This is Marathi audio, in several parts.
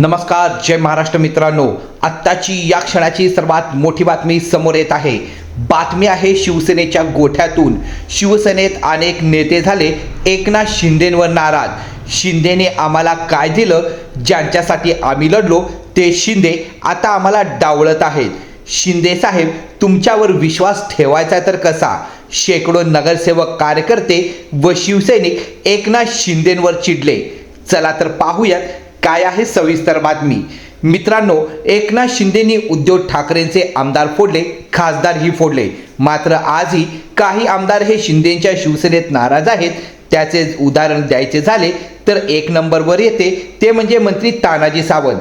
नमस्कार जय महाराष्ट्र मित्रांनो. आत्ताची या क्षणाची सर्वात मोठी बातमी समोर येत आहे. बातमी आहे शिवसेनेच्या गोठ्यातून. शिवसेनेत अनेक नेते झाले एकनाथ शिंदेंवर नाराज. शिंदेने आम्हाला काय दिलं? ज्यांच्यासाठी आम्ही लढलो ते शिंदे आता आम्हाला डावळत आहेत. शिंदे साहेब तुमच्यावर विश्वास ठेवायचा तर कसा? शेकडो नगरसेवक कार्यकर्ते व शिवसैनिक एकनाथ शिंदेंवर चिडले. चला तर पाहूयात काय आहे सविस्तर बातमी? मित्रांनो एकनाथ शिंदेनी उद्धव ठाकरेंचे आमदार फोडले खासदारही फोडले. मात्र आजही काही आमदार हे शिंदेच्या शिवसेनेत नाराज आहेत. त्याचे उदाहरण द्यायचे झाले तर एक नंबरवर येते ते म्हणजे मंत्री तानाजी सावंत.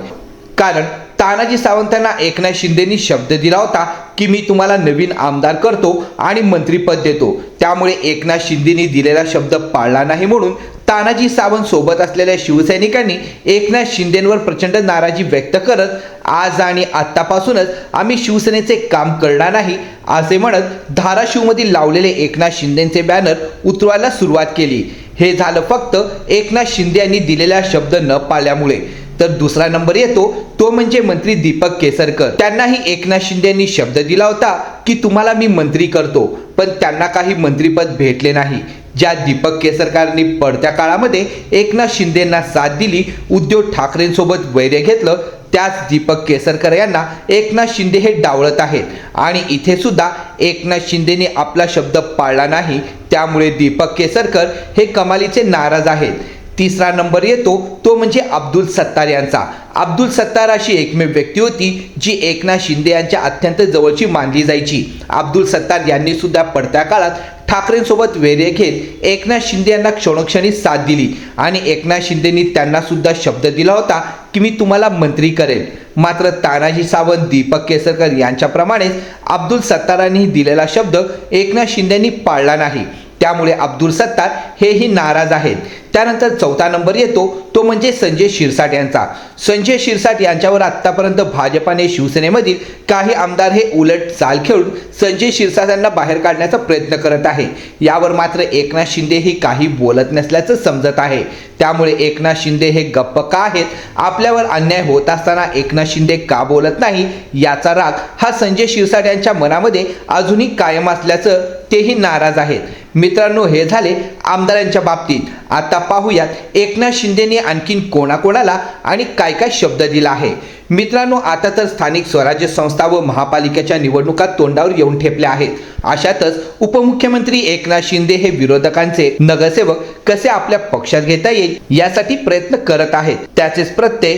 कारण तानाजी सावंतांना एकनाथ शिंदेनी शब्द दिला होता की मी तुम्हाला नवीन आमदार करतो आणि मंत्रीपद देतो. त्यामुळे एकनाथ शिंदेनी दिलेला शब्द पाळला नाही म्हणून तानाजी सावंत सोबत असलेल्या शिवसैनिकांनी एकनाथ शिंदेंवर प्रचंड नाराजी व्यक्त करत आज आणि आत्तापासूनच आम्ही शिवसेनेचे काम करणार नाही असे म्हणत धाराशिवमधील लावलेले एकनाथ शिंदेचे बॅनर उतरवायला सुरुवात केली. हे झालं फक्त एकनाथ शिंदे यांनी दिलेला शब्द न पाळल्यामुळे. तर दुसरा नंबर येतो तो म्हणजे मंत्री दीपक केसरकर. त्यांनाही एकनाथ शिंदे यांनी शब्द दिला होता की तुम्हाला मी मंत्री करतो पण त्यांना काही मंत्रीपद भेटले नाही. ज्या दीपक केसरकरांनी पडत्या काळामध्ये एकनाथ शिंदेंना साथ दिली उद्धव ठाकरेंसोबत वैर्य घेतलं त्याच दीपक केसरकर यांना एकनाथ शिंदे हे डावळत आहेत. आणि इथे सुद्धा एकनाथ शिंदेने आपला शब्द पाळला नाही त्यामुळे दीपक केसरकर हे कमालीचे नाराज आहेत. तिसरा नंबर येतो तो म्हणजे अब्दुल सत्तार यांचा. अब्दुल सत्तार अशी एकमेव व्यक्ती होती जी एकनाथ शिंदे यांच्या अत्यंत जवळची मानली जायची. अब्दुल सत्तार यांनी सुद्धा पडत्या काळात ठाकरेंसोबत वेरे घेत एकनाथ शिंदे यांना क्षणोक्षणी साथ दिली आणि एकनाथ शिंदेनी त्यांना सुद्धा शब्द दिला होता की मी तुम्हाला मंत्री करेल मात्र तानाजी सावंत दीपक केसरकर यांच्याप्रमाणेच अब्दुल सत्तारांनी दिलेला शब्द एकनाथ शिंदेनी पाळला नाही. त्यामुळे अब्दुल सत्तार हेही नाराज आहेत. त्यानंतर चौथा नंबर येतो तो म्हणजे संजय शिरसाट यांचा. संजय शिरसाट यांच्यावर आत्तापर्यंत भाजपाने शिवसेनेमधील काही आमदार हे उलट चाल खेळून संजय शिरसाट यांना बाहेर काढण्याचा प्रयत्न करत आहे. यावर मात्र एकनाथ शिंदे ही काही बोलत नसल्याचं समजत आहे. त्यामुळे एकनाथ शिंदे हे गप्प का आहेत? आपल्यावर अन्याय होत असताना एकनाथ शिंदे का बोलत नाही? याचा राग हा संजय शिरसाट यांच्या मनामध्ये अजूनही कायम असल्याचं तेही नाराज आहेत. मित्रांनो हे झाले आमदारांच्या बाबतीत. आता पाहूयात एकनाथ शिंदेने आणखीन कोणाकोणाला आणि काय काय शब्द दिला आहे. मित्रांनो आता तर स्थानिक स्वराज्य संस्था व महापालिकेच्या निवडणुका तोंडावर येऊन ठेपल्या आहेत. अशातच उपमुख्यमंत्री एकनाथ शिंदे हे विरोधकांचे नगरसेवक कसे आपल्या पक्षात घेता येईल यासाठी प्रयत्न करत आहेत. त्याचेच प्रत्यय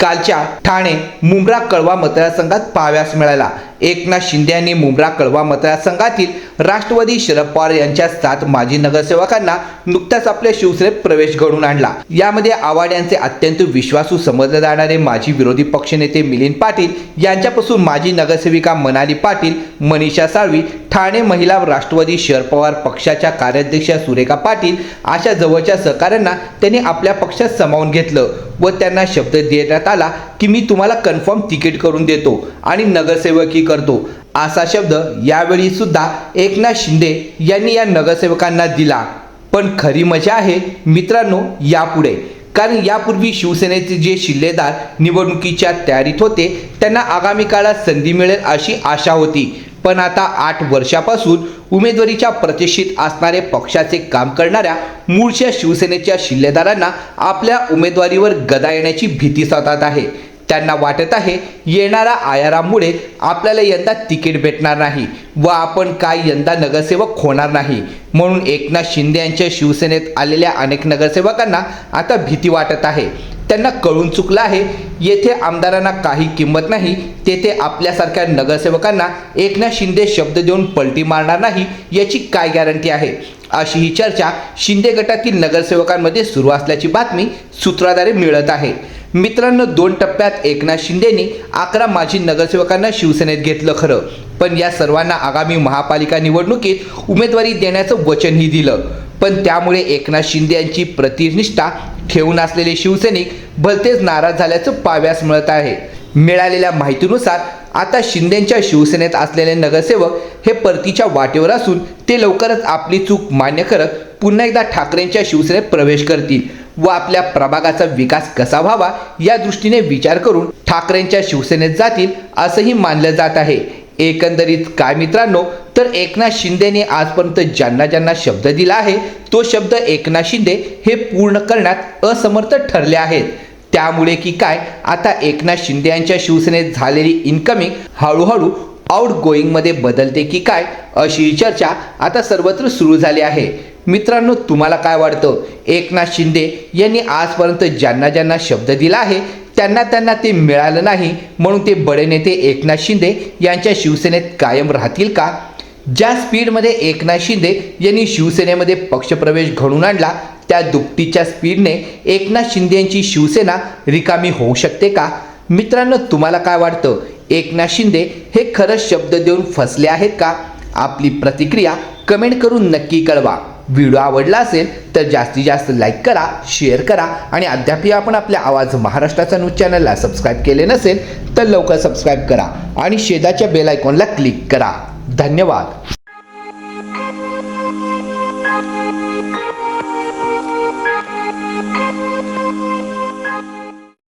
कालच्या ठाणे मुंब्रा कळवा मतदारसंघात पाहाव्यास मिळाला. एकनाथ शिंदे यांनी मुंब्रा कळवा मतदारसंघातील राष्ट्रवादी शरद पवार यांच्या सात माजी नगरसेवकांना नुकताच आपल्या शिवसेनेत प्रवेश घडून आणला. यामध्ये आव्हाड यांचे अत्यंत विश्वासू समजले जाणारे माजी विरोधी पक्षनेते मिलिंद पाटील यांच्यापासून माजी नगरसेविका मनाली पाटील मनीषा साळवी ठाणे महिला राष्ट्रवादी शरद पवार पक्षाच्या कार्याध्यक्षा सुरेखा पाटील अशा जवळच्या सहकाऱ्यांना त्यांनी आपल्या पक्षात सामावून घेतलं व त्यांना शब्द देण्यात आला की मी तुम्हाला कन्फर्म तिकीट करून देतो आणि नगरसेवकी करतो. असा शब्द यावेळी सुद्धा एकनाथ शिंदे यांनी या नगरसेवकांना दिला. पण खरी मजा आहे मित्रांनो यापुढे. कारण यापूर्वी शिवसेनेचे जे शिल्लेदार निवडणुकीच्या तयारीत होते त्यांना आगामी काळात संधी मिळेल अशी आशा होती. पण आता आठ वर्षापासून उमेदवारीच्या प्रतिष्ठित असणारे पक्षाचे काम करणाऱ्या मूळच्या शिवसेनेच्या शिल्लेदारांना आपल्या उमेदवारीवर गदा येण्याची भीती सतत आहे. त्यांना वाटत आहे येणाऱ्या आयारामुळे आपल्याला यंदा तिकीट भेटणार नाही व आपण काय यंदा नगरसेवक होणार नाही. म्हणून एकनाथ शिंदे यांच्या शिवसेनेत आलेल्या अनेक नगरसेवकांना आता भीती वाटत आहे. त्यांना कळून चुकलं आहे येथे आमदारांना काही किंमत नाही तेथे आपल्यासारख्या नगरसेवकांना एकनाथ शिंदे शब्द देऊन पलटी मारणार नाही याची काय गॅरंटी आहे? अशी ही चर्चा शिंदे गटातील नगरसेवकांमध्ये सुरू असल्याची बातमी सूत्राद्वारे मिळत आहे. मित्रांनो दोन टप्प्यात एकनाथ शिंदेनी अकरा माजी नगरसेवकांना शिवसेनेत घेतलं खरं. पण या सर्वांना आगामी महापालिका निवडणुकीत उमेदवारी देण्याचं वचनही दिलं. पण त्यामुळे एकनाथ शिंदे यांची प्रतिनिष्ठा ठेवून असलेले शिवसैनिक भलतेच नाराज झाल्याचं पाव्यास मिळत आहे. मिळालेल्या माहितीनुसार आता शिंदेच्या शिवसेनेत असलेले नगरसेवक हे परतीच्या वाटेवर असून ते लवकरच आपली चूक मान्य करत पुन्हा एकदा ठाकरेंच्या शिवसेनेत प्रवेश करतील. व आपल्या प्रभागाचा विकास कसा व्हावा या दृष्टीने विचार करून ठाकरेंच्या शिवसेनेत जातील असंही मानलं जात आहे. एकंदरीत काय मित्रांनो तर एकनाथ शिंदेने आजपर्यंत ज्यांना ज्यांना शब्द दिला आहे तो शब्द एकनाथ शिंदे हे पूर्ण करण्यात असमर्थ ठरले आहेत. त्यामुळे की काय आता एकनाथ शिंदे यांच्या शिवसेनेत झालेली इन्कमिंग हळूहळू आउट गोईंगमध्ये बदलते की काय अशी चर्चा आता सर्वत्र सुरू झाली आहे. मित्रांनो तुम्हाला काय वाटतं? एकनाथ शिंदे यांनी आजपर्यंत ज्यांना ज्यांना शब्द दिला आहे त्यांना त्यांना ते मिळालं नाही म्हणून ते बडे नेते एकनाथ शिंदे यांच्या शिवसेनेत कायम राहतील का? ज्या स्पीडमध्ये एकनाथ शिंदे यांनी शिवसेनेमध्ये पक्षप्रवेश घडून आणला त्या दुपटीच्या स्पीडने एकनाथ शिंदे यांची शिवसेना रिकामी होऊ शकते का? मित्रांनो तुम्हाला काय वाटतं? एकनाथ शिंदे हे खरंच शब्द देऊन फसले आहेत का? आपली प्रतिक्रिया कमेंट करून नक्की कळवा. व्हिडिओ आवडला असेल तर जास्तीत जास्त लाईक करा शेअर करा आणि अद्यापही आपण आपल्या आवाज महाराष्ट्राचा न्यूज चॅनलला सबस्क्राईब केले नसेल तर लवकर सबस्क्राईब करा आणि शेजाच्या बेल आयकॉनला क्लिक करा. धन्यवाद.